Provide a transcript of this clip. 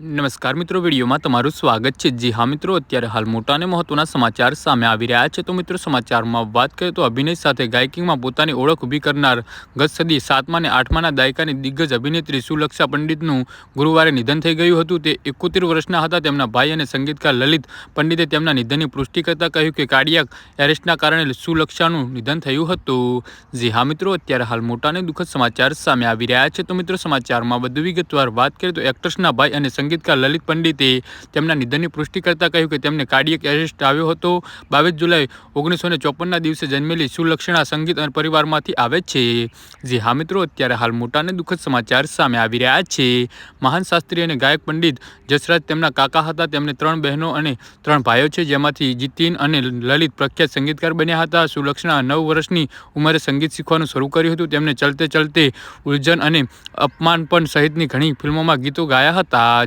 નમસ્કાર મિત્રો, વિડીયોમાં તમારું સ્વાગત છે. જી હા મિત્રો, અત્યારે હાલ મોટા અને મહત્વના સમાચાર સામે આવી રહ્યા છે. તો મિત્રો, સમાચારમાં વાત કરીએ તો અભિનય સાથે ગાયકીમાં પોતાની ઓળખ ઊભી કરનાર ગત સદી સાતમા અને આઠમાના દાયકાની દિગ્ગજ અભિનેત્રી સુલક્ષા પંડિતનું ગુરુવારે નિધન થઈ ગયું હતું. તે એકોતેર વર્ષના હતા. તેમના ભાઈ અને સંગીતકાર લલિત પંડિતે તેમના નિધનની પુષ્ટિ કરતાં કહ્યું કે કાર્ડિયાક એરેસ્ટના કારણે સુલક્ષાનું નિધન થયું હતું. જી હા મિત્રો, અત્યારે હાલ મોટા અને દુઃખદ સમાચાર સામે આવી રહ્યા છે. તો મિત્રો, સમાચારમાં વધુ વિગતવાર વાત કરીએ તો એક્ટ્રેસના ભાઈ અને સંગીતકાર લલિત પંડિતે તેમના નિધનની પુષ્ટિ કરતાં કહ્યું કે તેમને કાર્ડિયક એરેસ્ટ આવ્યો હતો. બાવીસ જુલાઈ ઓગણીસો ને ચોપનના દિવસે જન્મેલી સુલક્ષણા સંગીત અને પરિવારમાંથી આવે છે. જે હા મિત્રો, અત્યારે હાલ મોટા અને દુઃખદ સમાચાર સામે આવી રહ્યા છે. મહાન શાસ્ત્રી અને ગાયક પંડિત જસરાજ તેમના કાકા હતા. તેમને ત્રણ બહેનો અને ત્રણ ભાઈઓ છે, જેમાંથી જીતિન અને લલિત પ્રખ્યાત સંગીતકાર બન્યા હતા. સુલક્ષણા નવ વર્ષની ઉંમરે સંગીત શીખવાનું શરૂ કર્યું હતું. તેમને ચલતે ચલતે ઉર્જન અને અપમાન પણ સહિતની ઘણી ફિલ્મોમાં ગીતો ગાયા હતા.